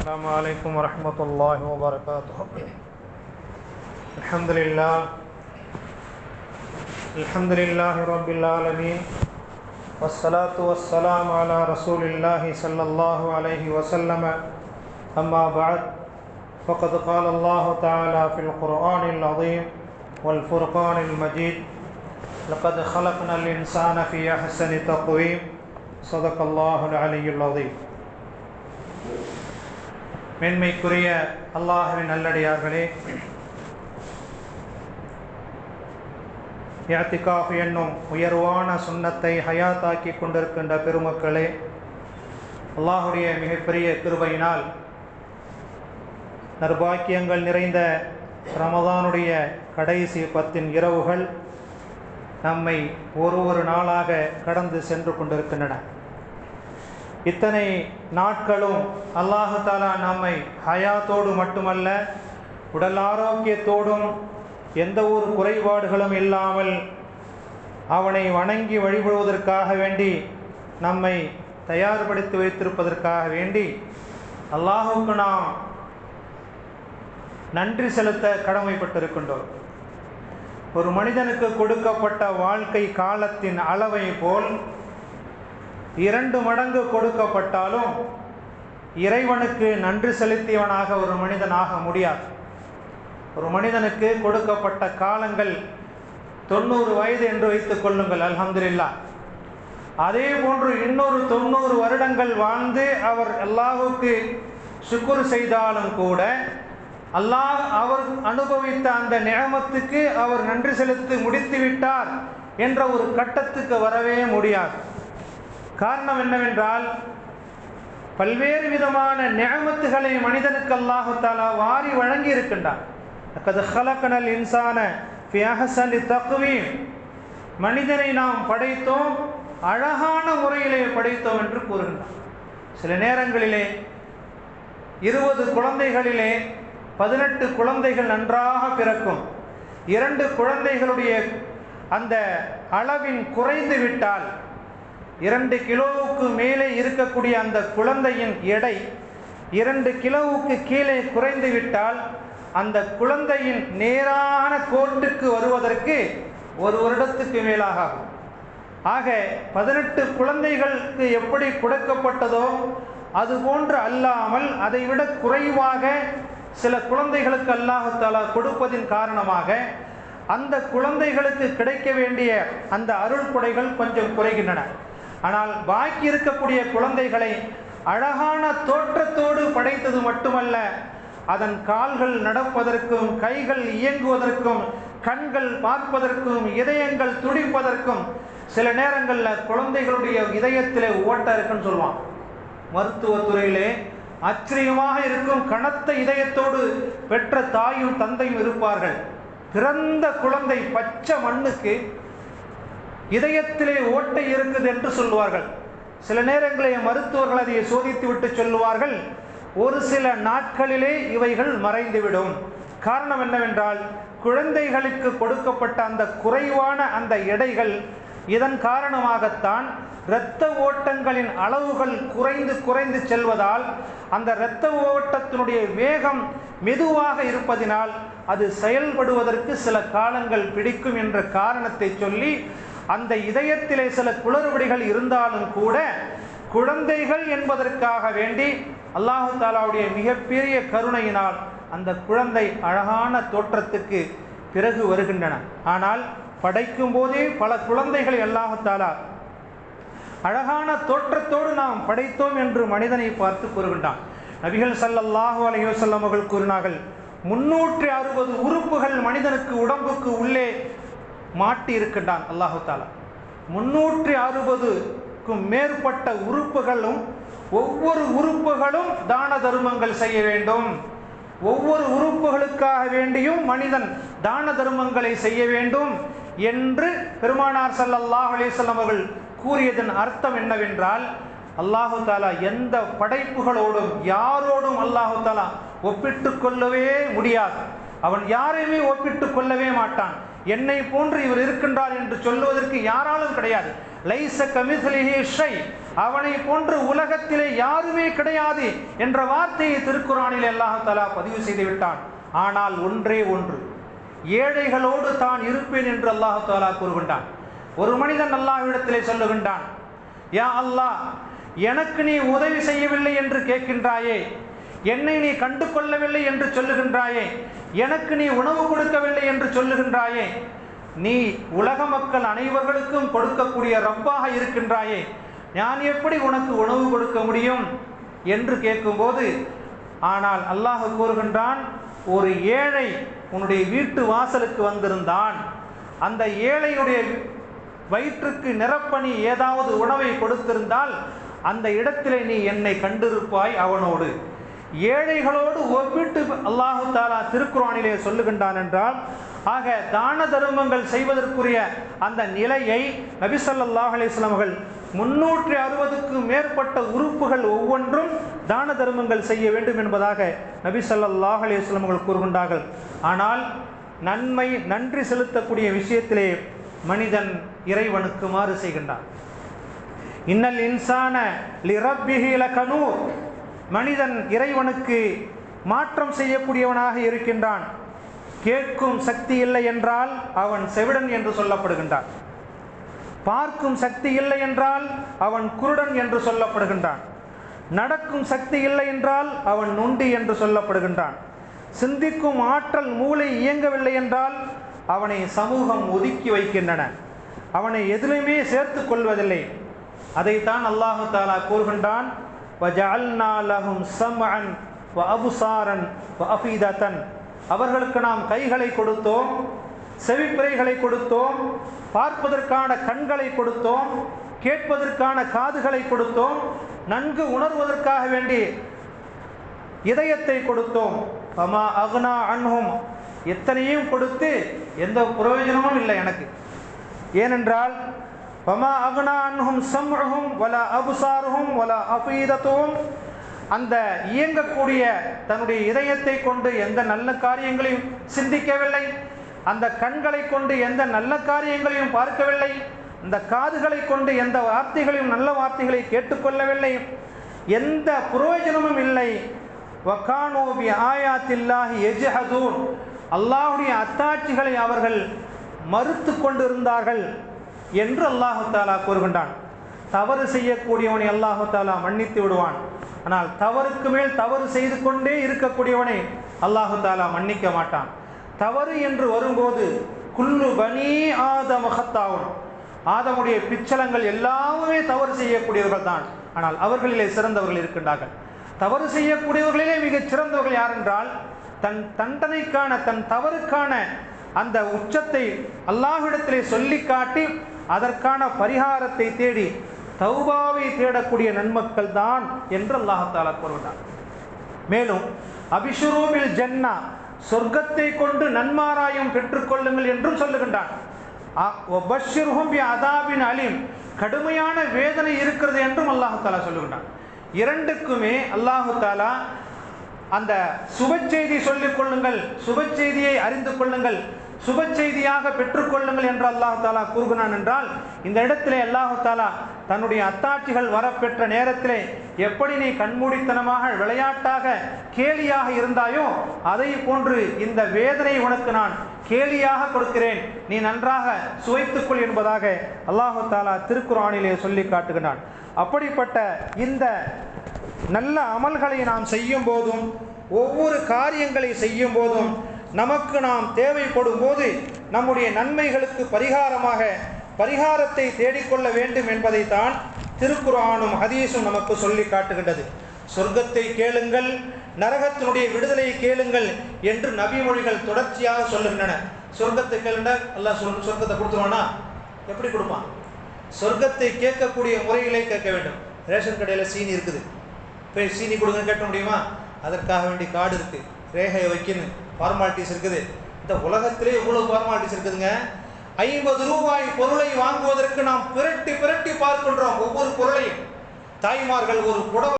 السلام علیکم ورحمۃ اللہ وبرکاتہ۔ الحمد للہ الحمد للہ رب العالمین۔ والصلاة والسلام علی رسول اللہ صلی اللہ علیہ وسلم۔ اما بعد، فقد قال اللہ تعالی فی القرآن العظیم والفرقان المجید۔ لقد خلقنا الانسان فی احسن تقویم۔ صدق اللہ العلی العظیم۔ மேன்மைக்குரிய அல்லாஹுவின் நல்லடியார்களே. யாத்திகாஃப் என்னும் உயர்வான சுண்ணத்தை ஹயாத்தாக்கி கொண்டிருக்கின்ற பெருமக்களே அல்லாஹுடைய மிகப்பெரிய கிருபையினால் நர்பாக்கியங்கள் நிறைந்த ரமதானுடைய கடைசி பத்தின் இரவுகள் நம்மை ஒரு ஒரு நாளாக கடந்து சென்று கொண்டிருக்கின்றன. இத்தனை நாட்களும் அல்லாஹாலா நம்மை ஹயாத்தோடு மட்டுமல்ல உடல் ஆரோக்கியத்தோடும் எந்த ஒரு குறைபாடுகளும் இல்லாமல் அவனை வணங்கி வழிபடுவதற்காக வேண்டி நம்மை தயார்படுத்தி வைத்திருப்பதற்காக வேண்டி அல்லாஹுக்கு நாம் நன்றி செலுத்த கடமைப்பட்டிருக்கின்றோம். ஒரு மனிதனுக்கு கொடுக்கப்பட்ட வாழ்க்கை காலத்தின் அளவை போல் இரண்டு மடங்கு கொடுக்கப்பட்டாலும் இறைவனுக்கு நன்றி செலுத்தியவனாக ஒரு மனிதனாக முடியாது. ஒரு மனிதனுக்கு கொடுக்கப்பட்ட காலங்கள் தொண்ணூறு வயது என்று வைத்துக் கொள்ளுங்கள் அலமதுல்லா அதே போன்று இன்னொரு தொண்ணூறு வருடங்கள் வாழ்ந்து அவர் அல்லாஹுக்கு சுக்குர் செய்தாலும் கூட அல்லாஹ் அவர் அனுபவித்த அந்த நியமத்துக்கு அவர் நன்றி செலுத்தி முடித்து விட்டார் என்ற ஒரு கட்டத்துக்கு வரவே முடியாது. காரணம் என்னவென்றால் பல்வேறு விதமான நியமத்துகளை மனிதனுக்கு அல்லாஹு வாரி வழங்கி இருக்கின்றான் அக்கது இன்சான மனிதனை நாம் படைத்தோம் அழகான முறையிலே படைத்தோம் என்று கூறுகின்றான். சில நேரங்களிலே இருபது குழந்தைகளிலே பதினெட்டு குழந்தைகள் நன்றாக பிறக்கும். இரண்டு குழந்தைகளுடைய அந்த அளவின் குறைந்து விட்டால் இரண்டு கிலோவுக்கு மேலே இருக்கக்கூடிய அந்த குழந்தையின் எடை இரண்டு கிலோவுக்கு கீழே குறைந்துவிட்டால் அந்த குழந்தையின் நேரான கோட்டுக்கு வருவதற்கு ஒரு வருடத்துக்கு மேலாக ஆகும் ஆக பதினெட்டு குழந்தைகளுக்கு எப்படி கொடுக்கப்பட்டதோ அதுபோன்று அல்லாமல் அதைவிட குறைவாக சில குழந்தைகளுக்கு அல்லாஹாலா கொடுப்பதின் காரணமாக அந்த குழந்தைகளுக்கு கிடைக்க வேண்டிய அந்த அருள் கொடைகள் கொஞ்சம் குறைகின்றன. ஆனால் பாக்கி இருக்கக்கூடிய குழந்தைகளை அழகான தோற்றத்தோடு படைத்தது மட்டுமல்ல அதன் கால்கள் நடப்பதற்கும் கைகள் இயங்குவதற்கும் கண்கள் பார்ப்பதற்கும் இதயங்கள் துடிப்பதற்கும் சில நேரங்களில் குழந்தைகளுடைய இதயத்திலே ஓட்ட இருக்குன்னு சொல்லுவான். மருத்துவத்துறையிலே ஆச்சரியமாக இருக்கும் கனத்த இதயத்தோடு பெற்ற தாயும் தந்தையும் இருப்பார்கள். பிறந்த குழந்தை பச்சை மண்ணுக்கு இதயத்திலே ஓட்டை இருக்குது என்று சொல்லுவார்கள். சில நேரங்களில் மருத்துவர்கள் அதை சோதித்து விட்டு சொல்லுவார்கள். ஒரு சில நாட்களிலே இவைகள் மறைந்துவிடும். காரணம் என்னவென்றால் குழந்தைகளுக்கு கொடுக்கப்பட்ட அந்த குறைவான அந்த எடைகள் இதன் காரணமாகத்தான் இரத்த ஓட்டங்களின் அளவுகள் குறைந்து குறைந்து செல்வதால் அந்த இரத்த ஓட்டத்தினுடைய வேகம் மெதுவாக இருப்பதினால் அது செயல்படுவதற்கு சில காலங்கள் பிடிக்கும் என்ற காரணத்தை சொல்லி அந்த இதயத்திலே சில குளறுபடிகள் இருந்தாலும் கூட குழந்தைகள் என்பதற்காக வேண்டி அல்லாஹு தாலாவுடைய மிகப்பெரிய கருணையினால் அந்த குழந்தை அழகான தோற்றத்துக்கு பிறகு வருகின்றன. ஆனால் படைக்கும் போதே பல குழந்தைகளை அல்லாஹு தாலா அழகான தோற்றத்தோடு நாம் படைத்தோம் என்று மனிதனை பார்த்து கூறுகின்றான். நபிகள் சல்லல்லாஹு அலையோசல்லம் அவர்கள் கூறினார்கள் முன்னூற்றி அறுபது உறுப்புகள் மனிதனுக்கு உடம்புக்கு உள்ளே மாட்டி இருக்கின்றான் அல்லாஹு தாலா முன்னூற்றி அறுபதுக்கும் மேற்பட்ட உறுப்புகளும் ஒவ்வொரு உறுப்புகளும் தான தர்மங்கள் செய்ய வேண்டும். ஒவ்வொரு உறுப்புகளுக்காக வேண்டியும் மனிதன் தான தர்மங்களை செய்ய வேண்டும் என்று பெருமானார் சல்லாஹ் அலிசல்லம் அவர்கள் கூறியதன் அர்த்தம் என்னவென்றால் அல்லாஹு தாலா எந்த படைப்புகளோடும் யாரோடும் அல்லாஹு தாலா ஒப்பிட்டு கொள்ளவே முடியாது. அவன் யாரையுமே ஒப்பிட்டு கொள்ளவே மாட்டான். என்னை போன்று இவர் இருக்கின்றார் என்று சொல்லுவதற்கு யாராலும் கிடையாது. லைச கமிசலிஹி ஷை. அவனை போன்று உலகத்திலே யாருமே கிடையாது என்ற வார்த்தையை திருக்குறானில் அல்லாஹலா பதிவு செய்து விட்டான். ஆனால் ஒன்றே ஒன்று. ஏழைகளோடு தான் இருப்பேன் என்று அல்லாஹாலா கூறுகின்றான். ஒரு மனிதன் அல்லாஹ்விடத்திலே சொல்லுகின்றான் யா அல்லாஹ் எனக்கு நீ உதவி செய்யவில்லை என்று கேட்கின்றாயே என்னை நீ கண்டு கொள்ளவில்லை என்று சொல்லுகின்றாயே. எனக்கு நீ உணவு கொடுக்கவில்லை என்று சொல்லுகின்றாயே. நீ உலக மக்கள் அனைவர்களுக்கும் கொடுக்கக்கூடிய ரப்பாக இருக்கின்றாயே. நான் எப்படி உனக்கு உணவு கொடுக்க முடியும்? என்று கேட்கும்போது ஆனால் அல்லாஹ் கூறுகின்றான் ஒரு ஏழை உன்னுடைய வீட்டு வாசலுக்கு வந்திருந்தான். அந்த ஏழையுடைய வயிற்றுக்கு நிரப்பணி ஏதாவது உணவை கொடுத்திருந்தால் அந்த இடத்திலே நீ என்னை கண்டிருப்பாய் அவனோடு. ஏழைகளோடு ஒப்பிட்டு அல்லாஹு தாலா திருக்குறானிலே சொல்லுகின்றான் என்றால் ஆக தான தர்மங்கள் செய்வதற்குரிய அந்த நிலையை நபிசல்லாஹ் அலிஸ்லாமர்கள் முன்னூற்றி அறுபதுக்கும் மேற்பட்ட உறுப்புகள் ஒவ்வொன்றும் தான தர்மங்கள் செய்ய வேண்டும் என்பதாக நபி ஸல்லல்லாஹு கூறுகின்றார்கள். ஆனால் நன்மை நன்றி செலுத்தக்கூடிய விஷயத்திலே மனிதன் இறைவனுக்கு மாறு செய்கின்றான். இன்னல் இன்சான லிரப்பிஹி கனூர் மனிதன் இறைவனுக்கு மாற்றம் செய்யக்கூடியவனாக இருக்கின்றான். கேட்கும் சக்தி இல்லை என்றால் அவன் செவிடன் என்று சொல்லப்படுகின்றான். பார்க்கும் சக்தி இல்லை என்றால் அவன் குருடன் என்று சொல்லப்படுகின்றான். நடக்கும் சக்தி இல்லை என்றால் அவன் நொண்டி என்று சொல்லப்படுகின்றான். சிந்திக்கும் ஆற்றல் மூளை இயங்கவில்லை என்றால் அவனை சமூகம் ஒதுக்கி வைக்கின்றன. அவனை எதிலுமே சேர்த்து கொள்வதில்லை. அதைத்தான் அல்லாஹு தாலா கூறுகின்றான் வஜஅல்னா லஹும் சம்அன் வ அபுசாரன் வ அஃபீதத்தன் அவர்களுக்கு நாம் கைகளை கொடுத்தோம் செவிப்பிரைகளை கொடுத்தோம் பார்ப்பதற்கான கண்களை கொடுத்தோம் கேட்பதற்கான காதுகளை கொடுத்தோம் நன்கு உணர்வதற்காக வேண்டி இதயத்தை கொடுத்தோம். அமா அகுனா அன்ஹும். எத்தனையும் கொடுத்து எந்த பிரயோஜனமும் இல்லை எனக்கு. ஏனென்றால் பமா அக்னா அன்ஹும் சம்ஹும் வல அபுசாருஹும் வல அபீதத்தும் அந்த இயங்கக்கூடிய தன்னுடைய இதயத்தை கொண்டு எந்த நல்ல காரியங்களையும் சிந்திக்கவில்லை. அந்த கண்களை கொண்டு எந்த நல்ல காரியங்களையும் பார்க்கவில்லை. இந்த காதுகளை கொண்டு எந்த வார்த்தைகளையும் நல்ல வார்த்தைகளை கேட்டுக்கொள்ளவில்லை. எந்த பிரயோஜனமும் இல்லை. வக்கானோபி ஆயாத்தில்லாஹி எஜ்ஹதூன் அல்லாஹுடைய அத்தாட்சிகளை அவர்கள் மறுத்து கொண்டிருந்தார்கள். என்று அல்லாஹு தாலா கூறுகின்றான். தவறு செய்யக்கூடியவனை அல்லாஹு தாலா மன்னித்து விடுவான். ஆனால் தவறுக்கு மேல் தவறு செய்து கொண்டே இருக்கக்கூடியவனை அல்லாஹு தாலா மன்னிக்க மாட்டான். தவறு என்று வரும்போது குல்லு பனி ஆத ஹத்தாவும் ஆதமுடைய பிச்சலங்கள் எல்லாமே தவறு செய்யக்கூடியவர்கள் தான். ஆனால் அவர்களிலே சிறந்தவர்கள் இருக்கின்றார்கள். தவறு செய்யக்கூடியவர்களிலே மிகச் சிறந்தவர்கள் யாரென்றால் தன் தண்டனைக்கான தன் தவறுக்கான அந்த உச்சத்தை அல்லாஹிடத்திலே சொல்லி காட்டி அதற்கான பரிகாரத்தை தேடி தௌபாவை தேடக்கூடிய நன்மக்கள் தான் என்று அல்லாஹாலா கூறுகிறார் மேலும் அபிஷுரூமில் ஜன்னா சொர்க்கத்தை கொண்டு நன்மாராயம் பெற்றுக்கொள்ளுங்கள் என்றும் சொல்லுகின்றான். அதாபின் அலீம் கடுமையான வேதனை இருக்கிறது என்றும் அல்லாஹு தாலா சொல்லுகின்றான். இரண்டுக்குமே அல்லாஹு தாலா அந்த சுப செய்தி சொல்லிக் கொள்ளுங்கள் சுப செய்தியை அறிந்து கொள்ளுங்கள் சுப செய்தியாக பெற்றுக்கொள்ளுங்கள் என்று அல்லாஹு தாலா கூறுகிறான் என்றால் இந்த இடத்திலே அல்லாஹு தாலா தன்னுடைய அத்தாட்சிகள் வரப்பெற்ற நேரத்திலே எப்படி நீ கண்மூடித்தனமாக விளையாட்டாக கேலியாக இருந்தாயோ அதை போன்று இந்த வேதனை உனக்கு நான் கேலியாக கொடுக்கிறேன். நீ நன்றாக சுவைத்துக்கொள் என்பதாக அல்லாஹு தாலா திருக்குறானிலே சொல்லி காட்டுகிறான். அப்படிப்பட்ட இந்த நல்ல அமல்களை நாம் செய்யும் போதும் ஒவ்வொரு காரியங்களை செய்யும் போதும் நமக்கு நாம் தேவைப்படும் போது நம்முடைய நன்மைகளுக்கு பரிகாரமாக பரிகாரத்தை தேடிக்கொள்ள வேண்டும் என்பதைத்தான் திருக்குறானும் ஹதீஸும் நமக்கு சொல்லி காட்டுகின்றது. சொர்க்கத்தை கேளுங்கள் நரகத்தினுடைய விடுதலையை கேளுங்கள் என்று நபிமொழிகள் தொடர்ச்சியாக சொல்லுகின்றன. சொர்க்கத்தை கேளுங்க அல்லாஹ் சொல் சொர்க்கத்தை கொடுத்துருவானா? எப்படி கொடுப்பான்? சொர்க்கத்தை கேட்கக்கூடிய முறைகளை கேட்க வேண்டும். ரேஷன் கடையில் சீனி இருக்குது. போய் சீனி கொடுங்க கேட்க முடியுமா? அதற்காக வேண்டி காடு இருக்குது ரேகையை வைக்கணும். ஃபார்மாலிட்டிஸ் இருக்குது. இந்த உலகத்திலே இவ்வளோ ஃபார்மாலிட்டிஸ் இருக்குதுங்க. ஐம்பது ரூபாய் பொருளை வாங்குவதற்கு நாம் பிரட்டி பிரட்டி பார்க்கின்றோம். ஒவ்வொரு பொருளையும். தாய்மார்கள் ஒரு புடவை